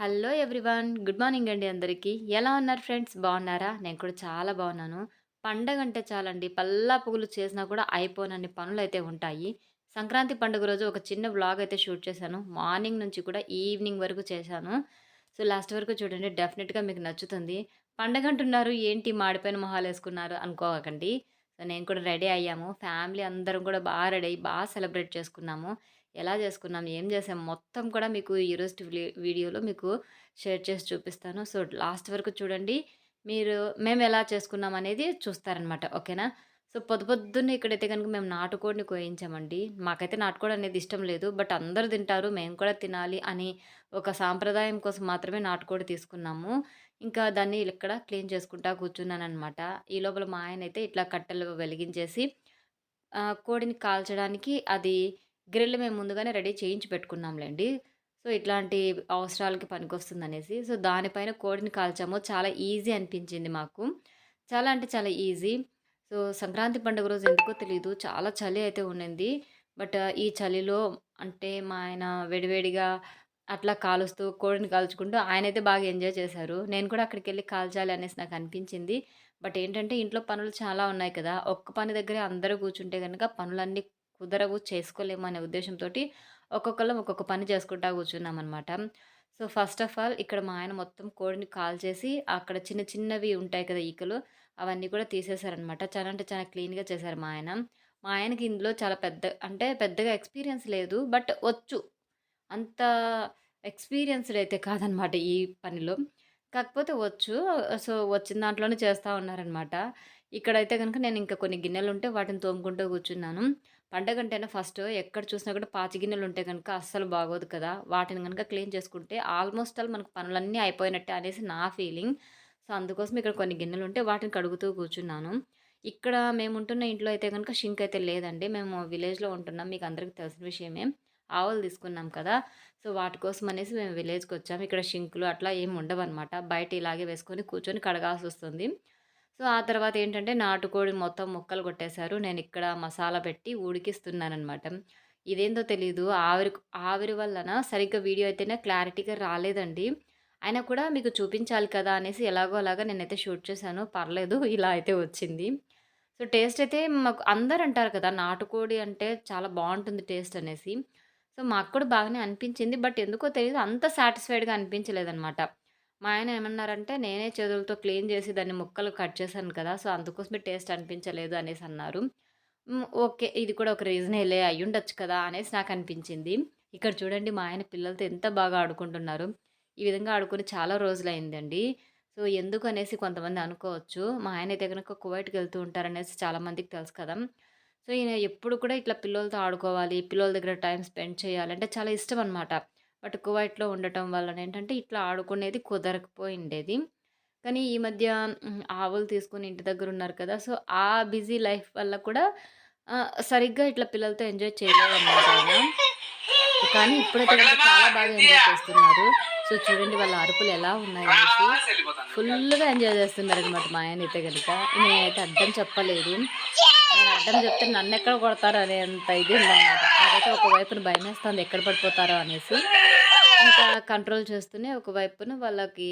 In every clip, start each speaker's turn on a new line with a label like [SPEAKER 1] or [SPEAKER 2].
[SPEAKER 1] Hello everyone. Good morning అండి అందరికీ. ఎలా ఉన్నారు ఫ్రెండ్స్? బాగున్నారా? నేను కూడా చాలా బాగున్నాను. పండగ అంటే చాలండి పల్లా పల్లాపుగులు చేసినా కూడా అయిపోనన్ని పనులైతే ఉంటాయి. సంక్రాంతి పండుగ రోజు ఒక చిన్న వ్లాగ్ అయితే షూట్ చేశాను. మార్నింగ్ నుంచి కూడా ఈవినింగ్ వరకు చేశాను. సో, లాస్ట్ వరకు చూడండి డెఫినెట్గా మీకు నచ్చుతుంది. పండగంటున్నారు ఏంటి మాడిపోయిన మొహాలు వేసుకున్నారు అనుకోకండి. సో, నేను కూడా రెడీ అయ్యాము. ఫ్యామిలీ అందరం కూడా బాగా రెడీ అయ్యి బాగా సెలబ్రేట్ చేసుకున్నాము. ఎలా చేసుకున్నాం? ఏం చేసాం? మొత్తం కూడా మీకు ఈరోజు వీడియోలో మీకు షేర్ చేసి చూపిస్తాను. సో, లాస్ట్ వరకు చూడండి. మీరు మేమెలా చేసుకున్నాం అనేది చూస్తారనమాట. ఓకేనా? సో, పొద్దు పొద్దున్నే ఇక్కడైతే కనుక మేము నాటుకోడిని కోయించామండి. మాకైతే నాటుకోడి అనేది ఇష్టం లేదు. బట్ అందరు తింటారు. మేము కూడా తినాలి అని ఒక సాంప్రదాయం కోసం మాత్రమే నాటుకోడి తీసుకున్నాము. ఇంకా దాన్ని ఇక్కడ క్లీన్ చేసుకుంటా కూర్చున్నానమాట ఈ లోపల మా ఆయన అయితే ఇట్లా కట్టెలు వెలిగించేసి కోడిని కాల్చడానికి అది గ్రిల్ మేము ముందుగానే రెడీ చేయించి పెట్టుకున్నాంలేండి సో, ఇట్లాంటి అవసరాలకి పనికొస్తుందనేసి. సో, దానిపైన కోడిని కాల్చాము. చాలా ఈజీ అనిపించింది మాకు. చాలా అంటే చాలా ఈజీ. సో, సంక్రాంతి పండుగ రోజు ఎందుకో తెలీదు చాలా చలి అయితే ఉండింది. బట్ ఈ చలిలో అంటే మా ఆయన వేడివేడిగా అట్లా కాలుస్తూ, కోడిని కాల్చుకుంటూ ఆయన అయితే బాగా ఎంజాయ్ చేశారు. నేను కూడా అక్కడికి వెళ్ళి కాల్చాలి అనేసి నాకు అనిపించింది బట్ ఏంటంటే ఇంట్లో పనులు చాలా ఉన్నాయి కదా! ఒక్క పని దగ్గరే అందరూ కూర్చుంటే కనుక పనులన్నీ కుదరవు, చేసుకోలేము అనే ఉద్దేశంతో ఒక్కొక్కళ్ళం ఒక్కొక్క పని చేసుకుంటా కూర్చున్నామనమాట. సో, ఫస్ట్ ఆఫ్ ఆల్ ఇక్కడ మా ఆయన మొత్తం కోడిని కాల్చేసి అక్కడ చిన్న చిన్నవి ఉంటాయి కదా ఈకలు, అవన్నీ కూడా తీసేశారనమాట. చాలా అంటే చాలా క్లీన్‌గా చేశారు మా ఆయన. మా ఆయనకి ఇందులో చాలా పెద్ద అంటే పెద్దగా ఎక్స్‌పీరియన్స్ లేదు. బట్ వచ్చు. అంత ఎక్స్‌పీరియన్స్‌డ్ అయితే కాదనమాట ఈ పనిలో. కాకపోతే వచ్చు. సో, వచ్చిన దాంట్లోనే చేస్తూ ఉన్నారనమాట. ఇక్కడైతే కనుక నేను ఇంకా కొన్ని గిన్నెలుంటే వాటిని తోముకుంటూ కూర్చున్నాను. పండగంటేనే ఫస్ట్ ఎక్కడ చూసినా కూడా పాచి గిన్నెలుంటే కనుక అస్సలు బాగోదు కదా! వాటిని కనుక క్లీన్ చేసుకుంటే ఆల్మోస్ట్ ఆల్ మనకు పనులన్నీ అయిపోయినట్టే అనేసి నా ఫీలింగ్. సో, అందుకోసం ఇక్కడ కొన్ని గిన్నెలు ఉంటే వాటిని కడుగుతూ కూర్చున్నాను. ఇక్కడ మేము ఉంటున్న ఇంట్లో అయితే కనుక షింక్ అయితే లేదండి. మేము విలేజ్‌లో ఉంటున్నాం. మీకు అందరికి తెలిసిన విషయమే. ఆవులు తీసుకున్నాం కదా! సో, వాటి కోసం అనేసి మేము విలేజ్కి వచ్చాము ఇక్కడ షింకులు అట్లా ఏమి ఉండవనమాట. బయట ఇలాగే వేసుకొని కూర్చొని కడగాల్సి వస్తుంది సో, ఆ తర్వాత ఏంటంటే నాటుకోడి మొత్తం ముక్కలు కొట్టేశారు. నేను ఇక్కడ మసాలా పెట్టి ఉడికిస్తున్నానమాట ఇదేందో తెలీదు ఆవిరి ఆవిరి వల్లన సరిగ్గా వీడియో అయితేనే క్లారిటీగా రాలేదండి. అయినా కూడా మీకు చూపించాలి కదా! అనేసి ఎలాగో అలాగా నేనైతే షూట్ చేశాను. పర్లేదు ఇలా అయితే వచ్చింది. సో, టేస్ట్ అయితే మాకు అందరు అంటారు కదా! నాటుకోడి అంటే చాలా బాగుంటుంది టేస్ట్ అనేసి. సో, మాకు కూడా బాగానే అనిపించింది. బట్ ఎందుకో తెలియదు అంత సాటిస్ఫైడ్‌గా అనిపించలేదనమాట. మా ఆయన ఏమన్నారంటే, "నేనే చేతులతో క్లీన్ చేసి దాన్ని ముక్కలు కట్ చేశాను కదా! సో, అందుకోసమే టేస్ట్ అనిపించలేదు" అనేసి అన్నారు. ఓకే. ఇది కూడా ఒక రీజనేలే అయ్యుండొచ్చు కదా! అనేసి నాకు అనిపించింది ఇక్కడ చూడండి మా ఆయన పిల్లలతో ఎంత బాగా ఆడుకుంటున్నారు. ఈ విధంగా ఆడుకుని చాలా రోజులైందండి సో, ఎందుకనేసి కొంతమంది అనుకోవచ్చు. మా ఆయన తగనక కువైట్కి వెళ్తూ ఉంటారనేసి చాలామందికి తెలుసు కదా! సో, ఈయన ఎప్పుడు కూడా ఇట్లా పిల్లలతో ఆడుకోవాలి, పిల్లల దగ్గర టైం స్పెండ్ చేయాలంటే చాలా ఇష్టం అనమాట బట్ కువైట్‌లో ఉండటం వల్లనేంటంటే ఇట్లా ఆడుకునేది కుదరకపోయిండేది. కానీ ఈ మధ్య ఆవులు తీసుకొని ఇంటి దగ్గరున్నారు కదా! సో, ఆ బిజీ లైఫ్ వల్ల కూడా సరిగ్గా ఇట్లా పిల్లలతో ఎంజాయ్ చేయలేదనమాట ఆయన. కానీ ఇప్పుడైతే చాలా బాగా ఎంజాయ్ చేస్తున్నారు. సో, చూడండి వాళ్ళ అరుపులు ఎలా ఉన్నాయనేసి. ఫుల్లుగా ఎంజాయ్ చేస్తున్నారనమాట మా ఆయనైతే గనుక. నేనైతే అడ్డం చెప్పలేదు. నేను అడ్డం చెప్తే నన్నెక్కడ కొడతారో అనేంత ఇది ఉందనమాట. నాకైతే ఒక వైపున భయమేస్తుంది ఎక్కడ పడిపోతారో అనేసి. ఇంకా కంట్రోల్ చేస్తూనే ఒక వైపున వాళ్ళకి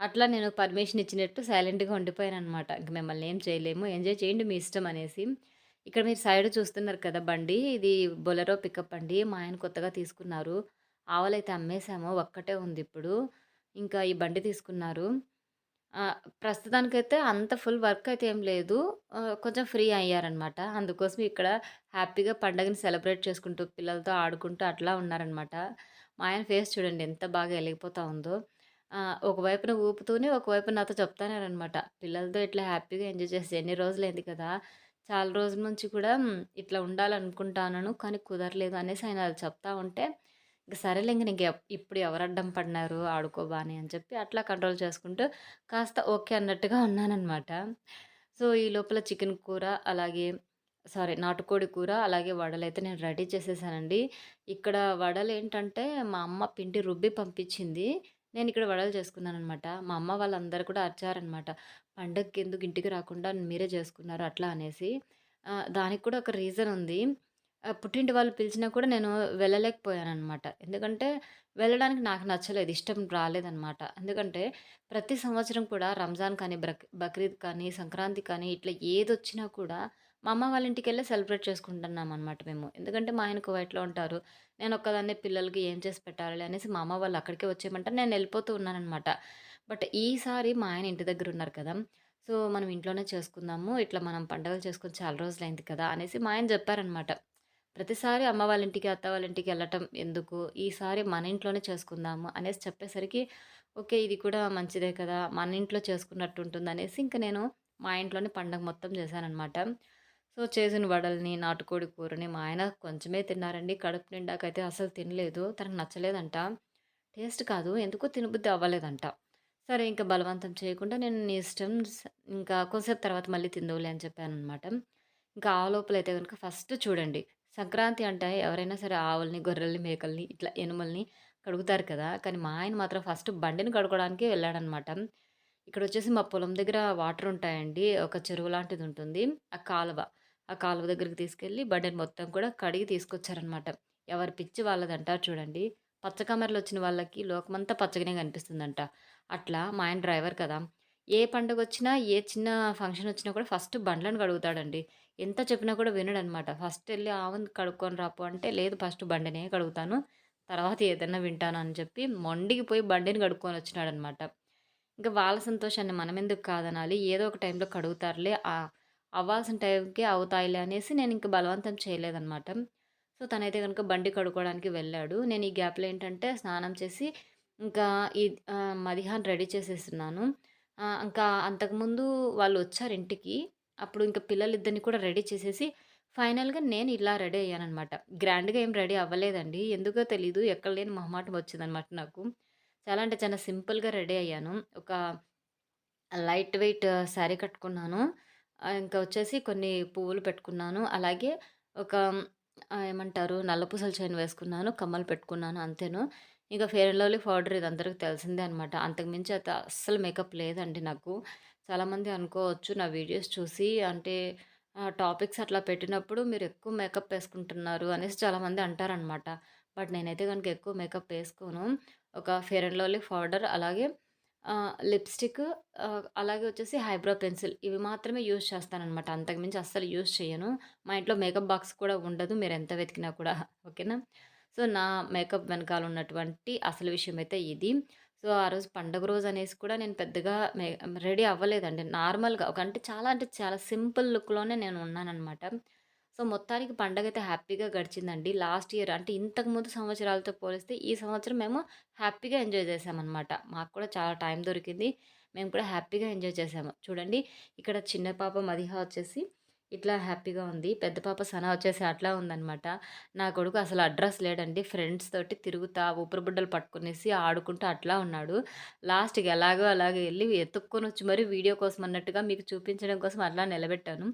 [SPEAKER 1] అట్లా నేను పర్మిషన్ ఇచ్చినట్టు సైలెంట్‌గా ఉండిపోయాను అనమాట ఇంక మిమ్మల్ని ఏం చేయలేము. ఎంజాయ్ చేయండి మీ ఇష్టం అనేసి. ఇక్కడ మీరు సైడ్ చూస్తున్నారు కదా బండి. ఇది బొలెరో పికప్ అండి. మా ఆయన కొత్తగా తీసుకున్నారు. ఆవులైతే అమ్మేశాము ఒక్కటే ఉంది ఇప్పుడు ఇంకా ఈ బండి తీసుకున్నారు. ప్రస్తుతానికైతే అంత ఫుల్ వర్క్ అయితే ఏం లేదు. కొంచెం ఫ్రీ అయ్యారనమాట. అందుకోసం ఇక్కడ హ్యాపీగా పండగని సెలబ్రేట్ చేసుకుంటూ, పిల్లలతో ఆడుకుంటూ అట్లా ఉన్నారనమాట. మా ఆయన ఫేస్ చూడండి ఎంత బాగా ఎలిగిపోతా ఉందో. ఒకవైపున ఊపుతూనే, ఒకవైపు నాతో చెప్తున్నారనమాట. పిల్లలతో ఇట్లా హ్యాపీగా ఎంజాయ్ చేసి ఎన్ని రోజులైంది కదా! చాలా రోజుల నుంచి కూడా ఇట్లా ఉండాలనుకుంటాను కానీ కుదరలేదు అనేసి ఆయన అది చెప్తా ఉంటే, ఇంక సరేలే ఇంక నీకు ఇప్పుడు ఎవరు అడ్డం పడినారు ఆడుకోబాని అని చెప్పి అట్లా కంట్రోల్ చేసుకుంటూ కాస్త ఓకే అన్నట్టుగా ఉన్నాననమాట. సో, ఈ లోపల చికెన్ కూర అలాగే సారీ నాటుకోడి కూర, అలాగే వడలైతే నేను రెడీ చేసేసానండి. ఇక్కడ వడలేంటంటే మా అమ్మ పిండి రుబ్బి పంపించింది. నేను ఇక్కడ వడలు చేసుకున్నాననమాట. మా అమ్మ వాళ్ళందరూ కూడా అరిచారనమాట. "పండగకి ఎందుకు ఇంటికి రాకుండా మీరే చేసుకున్నారు" అట్లా అనేసి. దానికి కూడా ఒక రీజన్ ఉంది. పుట్టింటి వాళ్ళు పిలిచినా కూడా నేను వెళ్ళలేకపోయాననమాట. ఎందుకంటే వెళ్ళడానికి నాకు నచ్చలేదు. ఇష్టం రాలేదనమాట. ఎందుకంటే ప్రతి సంవత్సరం కూడా రంజాన్ కానీ, బ్రక్ బక్రీద్ కానీ, సంక్రాంతి కానీ ఇట్లా ఏది వచ్చినా కూడా మా అమ్మ వాళ్ళ ఇంటికి వెళ్ళి సెలబ్రేట్ చేసుకుంటున్నామనమాట మేము. ఎందుకంటే మా ఆయన కువైట్‌లో ఉంటారు. నేను ఒక్కదాన్ని పిల్లలకి ఏం చేసి పెట్టాలి అనేసి మా అమ్మ వాళ్ళు అక్కడికే వచ్చేయమంటే నేను వెళ్ళిపోతూ ఉన్నానమాట బట్ ఈసారి మా ఆయన ఇంటి దగ్గర ఉన్నారు కదా! సో, మనం ఇంట్లోనే చేసుకుందాము. ఇట్లా మనం పండగలు చేసుకుని చాలా రోజులైంది కదా! అనేసి మా ఆయన చెప్పారనమాట. ప్రతిసారి అమ్మ వాళ్ళ ఇంటికి, అత్త వాళ్ళ ఇంటికి వెళ్ళటం ఎందుకు? ఈసారి మన ఇంట్లోనే చేసుకుందాము అనేసి చెప్పేసరికి, ఓకే. ఇది కూడా మంచిదే కదా! మన ఇంట్లో చేసుకున్నట్టు ఉంటుంది అనేసి ఇంక నేను మా ఇంట్లోనే పండగ మొత్తం చేశానమాట సో, చేసిన వడల్ని, నాటుకోడి కూరని మా ఆయన కొంచెమే తిన్నారండి. కడుపు నిండాకైతే అసలు తినలేదు. తనకు నచ్చలేదంట. టేస్ట్ కాదు ఎందుకో తినబుద్ధి అవ్వలేదంట. సరే ఇంకా బలవంతం చేయకుండా నేను నీ ఇష్టం ఇంకా కొంసేపు తర్వాత మళ్ళీ తిందువులే అని చెప్పాననమాట. ఇంకా ఆ లోపలైతే కనుక ఫస్ట్ చూడండి సంక్రాంతి అంటే ఎవరైనా సరే ఆవుల్ని, గొర్రెల్ని, మేకల్ని ఇట్లా ఎనుమల్ని కడుగుతారు కదా! కానీ మా ఆయన మాత్రం ఫస్ట్ బండిని కడుకోవడానికి వెళ్ళాడనమాట. ఇక్కడ వచ్చేసి మా పొలం దగ్గర వాటర్ ఉంటాయండి. ఒక చెరువు లాంటిది ఉంటుంది. ఆ కాలువ. ఆ కాలువ దగ్గరికి తీసుకెళ్ళి బండిని మొత్తం కూడా కడిగి తీసుకొచ్చారనమాట. ఎవరి పిచ్చి వాళ్ళదంటారు చూడండి. పచ్చ కమర్లొచ్చిన వాళ్ళకి లోకమంతా పచ్చగానే కనిపిస్తుందంట. అట్లా మా ఆయన డ్రైవర్ కదా! ఏ పండుగ వచ్చినా ఏ చిన్న ఫంక్షన్ వచ్చినా కూడా ఫస్ట్ బండ్లను కడుగుతాడండి. ఎంత చెప్పినా కూడా వినడనమాట. ఫస్ట్ వెళ్ళి ఆవుని కడుక్కొని రాపు అంటే, లేదు ఫస్ట్ బండినే కడుగుతాను. తర్వాత ఏదైనా వింటాను అని చెప్పి మొండికి పోయి బండిని కడుక్కొనొచ్చినాడనమాట. ఇంకా వాళ్ళ సంతోషాన్ని మనం ఎందుకు కాదనాలి? ఏదో ఒక టైంలో కడుగుతారులే. అవ్వాల్సిన టైంకి అవుతాయిలే అనేసి నేను ఇంక బలవంతం చేయలేదనమాట. సో, తనైతే కనుక బండి కడుక్కోవడానికి వెళ్ళాడు. నేను ఈ గ్యాప్‌లో ఏంటంటే స్నానం చేసి ఇంకా ఈ ఆహ్, మదిహాన్ రెడీ చేసేస్తున్నాను ఇంకా అంతకుముందు వాళ్ళు వచ్చారు ఇంటికి. అప్పుడు ఇంకా పిల్లలిద్దరిని కూడా రెడీ చేసేసి ఫైనల్‌గా నేను ఇలా రెడీ అయ్యానమాట గ్రాండ్‌గా ఏం రెడీ అవ్వలేదండి. ఎందుకో తెలీదు. ఎక్కడ లేని మొహమాటం వచ్చిందనమాట నాకు. చాలా అంటే చాలా సింపుల్‌గా రెడీ అయ్యాను. ఒక లైట్ వెయిట్ శారీ కట్టుకున్నాను. ఇంకా వచ్చేసి కొన్ని పువ్వులు పెట్టుకున్నాను. అలాగే ఒక ఏమంటారు నల్లపూసల చైన్ వేసుకున్నాను. కమ్మలు పెట్టుకున్నాను అంతేను. ఇంకా ఫెయిర్ అండ్ లవ్లీ పౌడర్ ఇది అందరికీ తెలిసిందే అనమాట. అంతకుమించి అది అస్సలు మేకప్ లేదండి నాకు. చాలామంది అనుకోవచ్చు నా వీడియోస్ చూసి అంటే టాపిక్స్ అట్లా పెట్టినప్పుడు మీరు ఎక్కువ మేకప్ వేసుకుంటున్నారు అనేసి చాలామంది అంటారనమాట. బట్ నేనైతే కనుక ఎక్కువ మేకప్ వేసుకోను. ఒక ఫెయిర్ అండ్ లవ్లీ పౌడర్ అలాగే లిప్‌స్టిక్ అలాగే వచ్చేసి హైబ్రో పెన్సిల్ ఇవి మాత్రమే యూజ్ చేస్తాననమాట. అంతకుమించి అస్సలు యూజ్ చేయను. మా ఇంట్లో మేకప్ బాక్స్ కూడా ఉండదు. మీరు ఎంత వెతికినా కూడా. ఓకేనా? సో, నా మేకప్ వెనకాల ఉన్నటువంటి అసలు విషయం అయితే ఇది. సో, ఆ రోజు పండుగ రోజు అనేసి కూడా నేను పెద్దగా రెడీ అవ్వలేదండి. నార్మల్‌గా ఒక అంటే చాలా అంటే చాలా సింపుల్ లుక్‌లోనే నేను ఉన్నానన్నమాట సో, మొత్తానికి పండగ అయితే హ్యాపీగా గడిచిందండి. లాస్ట్ ఇయర్ అంటే ఇంతకుముందు సంవత్సరాలతో పోలిస్తే ఈ సంవత్సరం మేము హ్యాపీగా ఎంజాయ్ చేసామన్నమాట మాకు కూడా చాలా టైం దొరికింది. మేము కూడా హ్యాపీగా ఎంజాయ్ చేసాము చూడండి ఇక్కడ చిన్న పాప మదిహ వచ్చేసి ఇట్లా హ్యాపీగా ఉంది. పెద్ద పాప సన వచ్చేసి అట్లా ఉందనమాట. నా కొడుకు అసలు అడ్రస్ లేడండి. ఫ్రెండ్స్ తోటి తిరుగుతా ఊపిరిబుడ్డలు పట్టుకునేసి ఆడుకుంటూ అట్లా ఉన్నాడు. లాస్ట్‌కి ఎలాగో అలాగే వెళ్ళి ఎత్తుక్కొని వచ్చి మరి వీడియో కోసం అన్నట్టుగా మీకు చూపించడం కోసం అట్లా నిలబెట్టాను.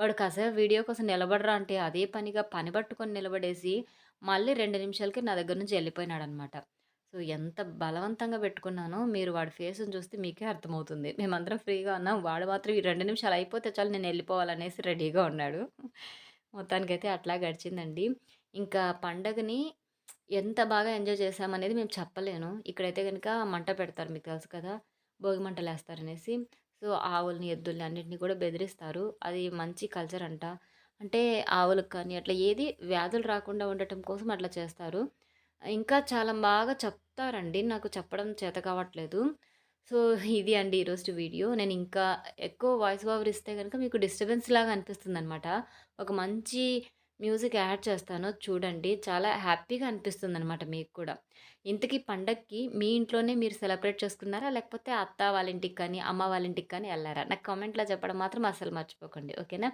[SPEAKER 1] వాడు కాసేపు వీడియో కోసం నిలబడరా అంటే అదే పనిగా పని పట్టుకొని నిలబడేసి మళ్ళీ రెండు నిమిషాలకి నా దగ్గర నుంచి ఎళ్ళిపోయినాడనమాట. సో, ఎంత బలవంతంగా పెట్టుకున్నానో మీరు వాడి ఫేస్‌ని చూస్తే మీకే అర్థమవుతుంది. మేమందరం ఫ్రీగా ఉన్నాం. వాడు మాత్రం ఈ రెండు నిమిషాలు అయిపోతే చాలు నేను వెళ్ళిపోవాలనేసి రెడీగా ఉన్నాడు. మొత్తానికైతే అట్లా గడిచిందండి. ఇంకా పండగని ఎంత బాగా ఎంజాయ్ చేశామనేది మేము చెప్పలేను. ఇక్కడైతే కనుక మంట పెడతారు మీకు తెలుసు కదా! భోగి మంటలేస్తారనేసి. సో, ఆవులని ఎద్దుల్ని అన్నింటినీ కూడా బెదిరిస్తారు. అది మంచి కల్చర్ అంట. అంటే ఆవులకు కానీ అట్లా ఏది వ్యాధులు రాకుండా ఉండటం కోసం అట్లా చేస్తారు. ఇంకా చాలా బాగా చెప్తారండి. నాకు చెప్పడం చేత కావట్లేదు. సో, ఇది అండి ఈరోజు వీడియో. నేను ఇంకా ఎక్కువ వాయిస్ ఓవర్ ఇస్తే కనుక మీకు డిస్టర్బెన్స్ లాగా అనిపిస్తుంది అనమాట ఒక మంచి మ్యూజిక్ యాడ్ చేస్తానో చూడండి. చాలా హ్యాపీగా అనిపిస్తుంది అనమాట మీకు కూడా. ఇంతకీ పండగకి మీ ఇంట్లోనే మీరు సెలబ్రేట్ చేసుకున్నారా? లేకపోతే అత్త వాళ్ళ ఇంటికి కానీ అమ్మ వాళ్ళ ఇంటికి కానీ వెళ్ళారా? నాకు కామెంట్లో చెప్పడం మాత్రం అసలు మర్చిపోకండి. ఓకేనా?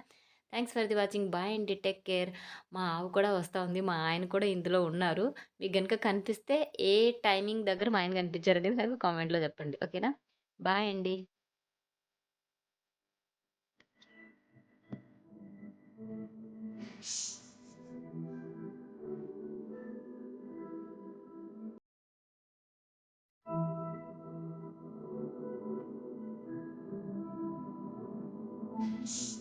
[SPEAKER 1] Thanks for the watching. Bye అండి. Take care. మా ఆవు కూడా వస్తూ ఉంది. మా ఆయన కూడా ఇందులో ఉన్నారు. మీకు కనుక కనిపిస్తే ఏ టైమింగ్ దగ్గర మా ఆయన కనిపించారని నాకు కామెంట్లో చెప్పండి. ఓకేనా? బాయ్ అండి. Shh. Shh.